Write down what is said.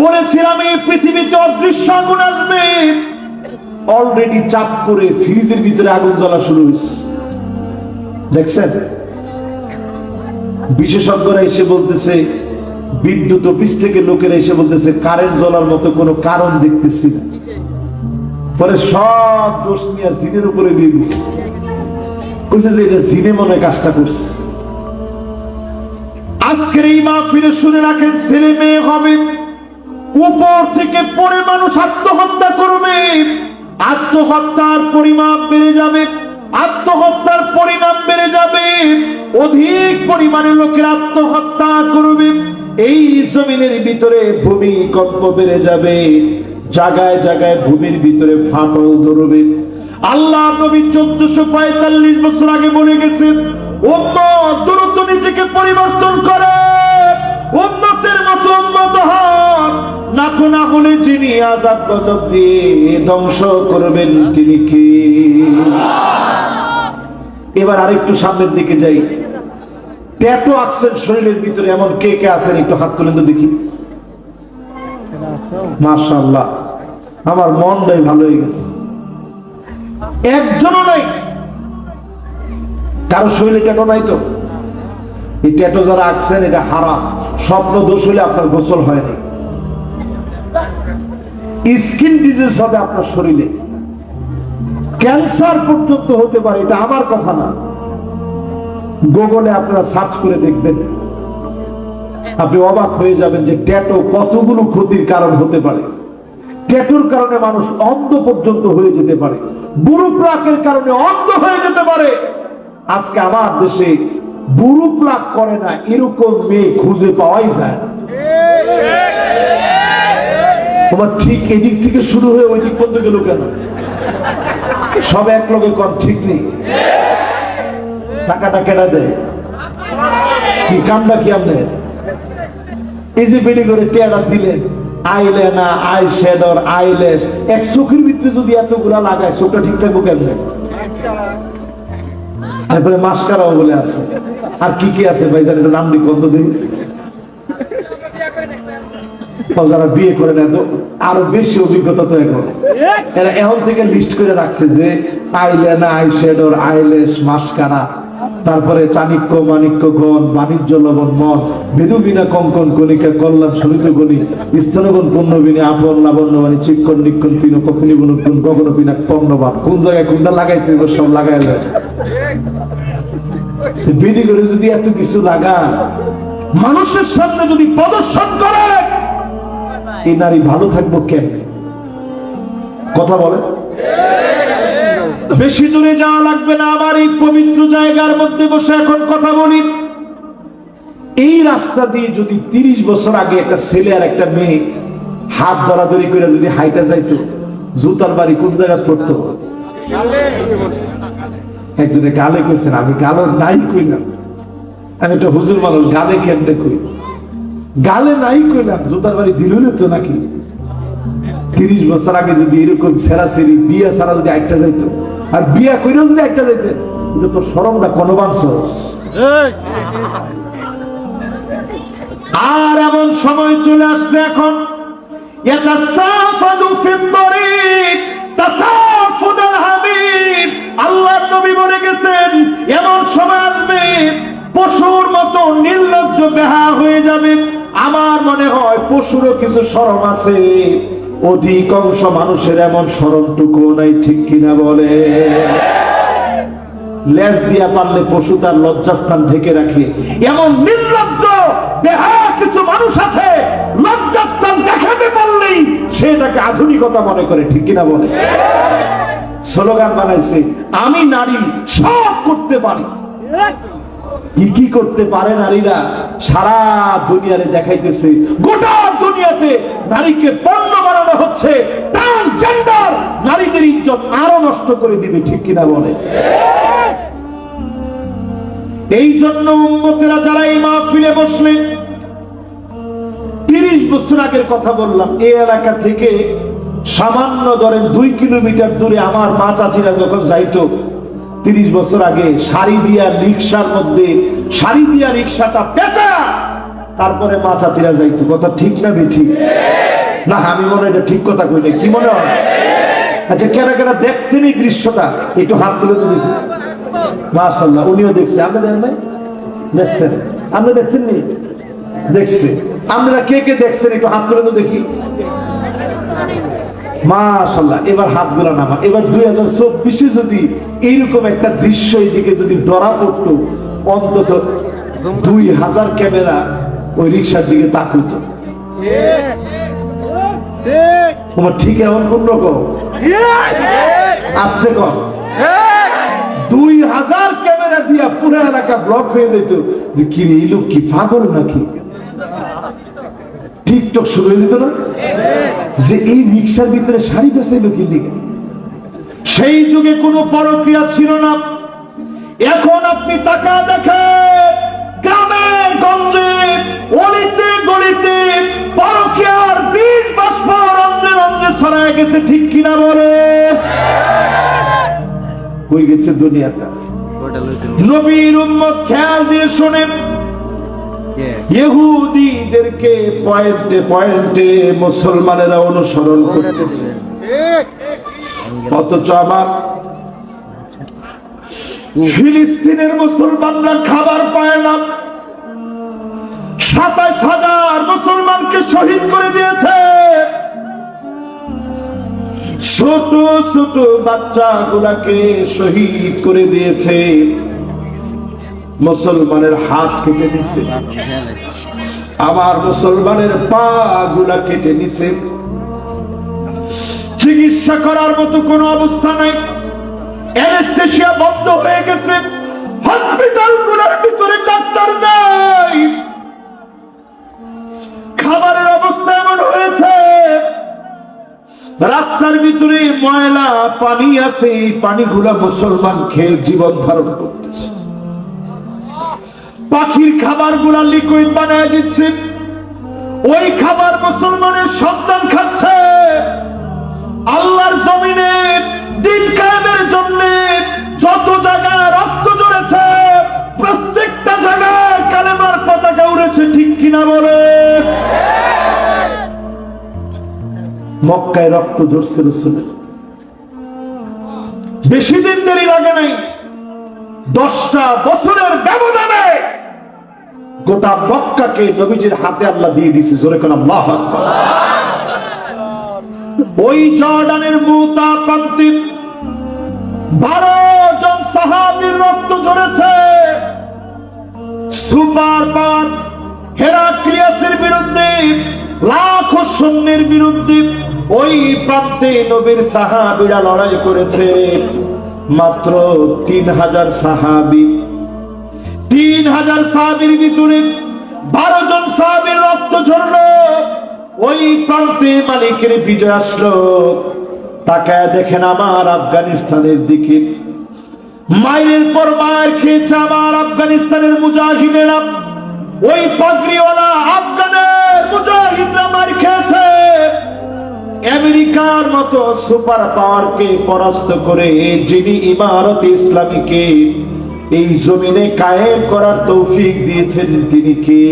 বলেছিলাম, এই পৃথিবীতে অদৃশ্য আগুন আসবে অলরেডি চাপ করে ফ্রিজের ভিতরে আগুন জ্বলা শুরু হয়েছে। দেখছেন? বিশেষজ্ঞরা এসে বলতেছে, বিদ্যুৎ অফিস থেকে লোকেরা এসে বলতেছে, কারেন্ট জ্বলার মতো কোনো কারণ দেখতেছি না। পরে সব দোষ নিয়ে জিনের উপরে দিয়ে দিচ্ছে বলছে যে এটা জিনে মনে কাজটা করছে। আজকের এই মাহফিলে শুনে রাখেন, ছেলে মেয়ে হবে। উপর থেকে পড়ে মানুষ আত্মহত্যা করবে। আত্মহত্যার পরিমাপ বেড়ে যাবে। আত্মহত্যার পরিমাণ বেড়ে যাবে। অধিক পরিমাণে লোকের আত্মহত্যা করবে। এই জমিনের ভিতরে ভূমিকম্প বেড়ে যাবে। জায়গায় জায়গায় ভূমির ভিতরে ফাটল ধরবে। আল্লাহ নবী চোদ্দশো পঁয়তাল্লিশ বছর আগে বলে গেছে, উম্মত দ্রুত নিজেকে পরিবর্তন করে। উন্নতের মতো উন্নত হন। না হলে যিনি আজাদ গজব দিয়ে ধ্বংস করবেন, তিনি কি? এবার আরেকটু সামনের দিকে যাই। ট্যাটু আছেন শরীরের ভিতরে, এমন কে কে আছেন একটু হাত তুলেন তো দেখি। মাশাআল্লাহ, আমার মনটাই ভালো হয়ে গেছে। একজনও নাই। কারও শরীরে ট্যাটু নাই তো? এই ট্যাটু যারা আঁকছেন, এটা হারাম। স্বপ্ন দোষ হলে আপনার গোসল হয়নি স্কিন ডিজিজ হবে আপনার শরীরে। ক্যান্সার পর্যন্ত হতে পারে, এটা আমার কথা না। গুগলে আপনারা সার্চ করে দেখবেন। আপনি অবাক হয়ে যাবেন যে ট্যাটো কতগুলো ক্ষতির কারণ হতে পারে। ট্যাটুর কারণে মানুষ অন্ধ পর্যন্ত হয়ে যেতে পারে। বুড়ো প্রাকের কারণে অন্ধ হয়ে যেতে পারে। আজকে আমার দেশে বুড়ো প্লাক করে না, এরকম মেয়ে খুঁজে পাওয়াই যায় তোমার ঠিক এদিক থেকে শুরু হয়ে ওই দিক পর্যন্ত গেল কেন? সব এক লগে কর, ঠিক নেই। টাকাটা কেনা দেয়? কি কামটা কি আপনার এই যে বেড়ে করে টেয়ারা দিলেন। আইলে না আই শ্যাডর আইলেস এক চোখের ভিতরে যদি এতগুলা লাগায়, চোখটা ঠিক থাকব কেমনে? তারপরে মাস্কারাও বলে আছে। আর কি কি আছে ভাই জান নাম নি কত দিন যারা বিয়ে করে নেয় তো আরও বেশি অভিজ্ঞতা তো এখন। এরা এখন থেকে লিস্ট করে রাখছে যে আইলেনা আই শ্যাডোর আইলেস মাস্কারা। তারপরে চাণিক্য, মাণিক্য, গণ, বাণিজ্য, লবণ মন বেদুবিনা, কঙ্কন, কণিকা কল্যাণ সরিত গণি স্তনগণ, পণ্যবিনী, আপন লাবণ্য মানে চিক্কন নিক্ষণ তিন কখনি গুণ গুণ গগন বিনা পণ্যবান কোন জায়গায় কোনটা লাগাইতে সব লাগাই বিধি করে যদি এত কিছু লাগা মানুষের সামনে যদি প্রদর্শন করে, এই নারী ভালো থাকব কেন কথা বলে বেশি দূরে যাওয়া লাগবে না আমার এই পবিত্র জায়গার মধ্যে বসে এখন কথা বলি। এই রাস্তা দিয়ে যদি তিরিশ বছর আগে একটা ছেলে আর একটা মেয়ে হাত ধরাধরি করে যদি হাইটা যাইতো, জুতার বাড়ি কোন জায়গায় পড়তো? একজনে গালে কইছেন আমি গালো নাই কইলাম। আমি একটা হুজুর মানুষ, গালে কেমনে কই গালে নাই কইলাম, জুতার বাড়ি দিল তো নাকি? তিরিশ বছর আগে যদি এরকম সেরা সেরি বিয়া ছাড়া যদি একটা যাইতো আর বিয়া কইরেও যদি একটা যাইতে কিন্তু তোর সরমটা কনবান আর এমন সময় চলে আসছে এখন। আল্লাহ নবী বলে গেছেন এমন সময় আসবে পশুর মতো নির্লজ্জ বেহা হয়ে যাবে। আমার মনে হয় পশুরও কিছু শরম আছে। অধিকাংশ মানুষের এমন শরমটুকু নাই, ঠিক কিনা বলে? লেজ দিয়া পারলে পশু তার লজ্জাস্থান ঢেকে রাখে। এমন নির্লজ্জ কিছু মানুষ আছে, লজ্জাস্থান দেখাতে পারলেই সে সেটাকে আধুনিকতা মনে করে, ঠিক কিনা বলে? স্লোগান বানাইছে, আমি নারী, সব করতে পারি। কি কি করতে পারে নারীরা? সারা দুনিয়ারে দেখাইতেছে। গোটা দুনিয়াতে নারীকে পণ্য বানানো হচ্ছে। ট্রান্সজেন্ডার নারীদের ইজ্জত আরও নষ্ট করে দিবে, ঠিক কিনা বলে? এই জন্য উন্মতেরা যারা এই মাহফিলে বসলেন তিরিশ বছর আগের কথা বললাম এই এলাকা থেকে সামান্য ধরেন দুই কিলোমিটার দূরে আমার মা চাচিরা যখন যাইতো তিরিশ বছর আগে শাড়ি দিয়া রিক্সার মধ্যে, শাড়ি দিয়া রিক্সাটা পেঁচা! তারপরে মা চাচিরা যাইতো, কথা ঠিক না বে ঠিক? না, আমি মনে এটা ঠিক কথা কইলে কি মনে হয়? আচ্ছা কেনা কেনা দেখছেন এই দৃশ্যটা? একটু হাত তুলে তো দেখি উনিও দেখছে। আপনি দেখেন নাই? দেখছেন? আপনি দেখছেন নি দেখছে। আমরা কে কে দেখছেন? একটু হাত তুলে তো দেখি। মাশাল্লাহ এবার হাতগুলা নামা। এবার দুই হাজার চব্বিশে যদি এইরকম একটা দৃশ্য এদিকে যদি ধরা পড়তো, অন্তত দুই হাজার ক্যামেরা ওই রিক্সার দিকে তাকুতো। তোমার ঠিক এমন কোন রকম? আসতে কম দুই হাজার ক্যামেরা দিয়া পুরো এলাকা ব্লক হয়ে যেত। যে কি এই লোক কি পাগল নাকি? টিকটক শুরু হয়ে যেত না? যে এই রিক্সার ভিতরে শাড়ি বেসাইলো কি দিকে সেই যুগে কোনো পরক্রিয়া ছিল না। এখন আপনি টাকা দেখেন গ্রামে গঞ্জে, অলিতে গলিতে পরকিয়ার বীজ বাষ্প রন্ধ্রে রন্ধ্রে ছড়ায় গেছে, ঠিক কিনা বলে? কই গেছে দুনিয়াটা? নবীর উম্মত খেয়াল দিয়ে শোনেন, ইহুদিদেরকে পয়েন্টে পয়েন্টে মুসলমানেরা অনুসরণ করতেছে অথচ আমার ফিলিস্তিনের মুসলমানরা খাবার পায় না। সাতাশ হাজার মুসলমানকে শহীদ করে দিয়েছে। ছোট ছোট বাচ্চা গুলাকে শহীদ করে দিয়েছে। মুসলমানের হাত কেটে দিছে আমার মুসলমানের পা গুলা কেটে নিছে। চিকিৎসা করার মতো কোনো অবস্থা নাই। অ্যানেস্থেশিয়া বন্ধ হয়ে গেছে। হসপিটালগুলোর ভিতরে ডাক্তার নাই। খাবারের অবস্থা এমন হয়েছে। রাস্তার ভিতরে ময়লা, পানি আছে। এই পানিগুলা মুসলমান খেয়ে জীবন ধারণ করতেছে। পাখির খাবারগুলা লিকুইড বানায় দিচ্ছে। ওই খাবার মুসলমানের সন্তান খাচ্ছে। আল্লাহর জমিনে, দিন কায়েমের জন্য যত জায়গায় রক্ত ঝরেছে, প্রত্যেকটা জায়গায় কালেমার পতাকা উড়েছে, ঠিক কিনা বলে? মক্কায় রক্ত ঝরছে রসুলের বেশি দিন দেরি লাগে নাই। দশটা বছরের ব্যবধানে গোটা মক্কাকে নবীজির হাতে আল্লাহ দিয়ে দিছে জোরে কোন আল্লাহ। ওই জর্ডানের মুতা প্রান্তে জন রক্ত ঝরেছে। সুপার পাওয়ার হেরাক্লিয়াসের বিরুদ্ধে বিরুদ্ধে ওই প্রান্তে নবীর সাহাবীরা লড়াই করেছে। মাত্র তিন হাজার সাহাবী। তিন হাজার সাহাবির ভিতরে বারো জন সাহাবির রক্ত ঝরলো। ওই প্রান্তে মালিকের বিজয় আসলো। তাকায় দেখেন আমার আফগানিস্তানের দিকে। মায়ের পর মায়ের খেয়েছে আমার আফগানিস্তানের মুজাহিদেরা। ওই পাগড়িওয়ালা আফগানের মুজাহিদরা মার খেয়েছে। আমেরিকার মতো সুপার পাওয়ারকে পরাস্ত করে যিনি ইমারত ইসলামীকে এই জমিনে কায়েম করার তৌফিক দিয়েছেন তিনি কে?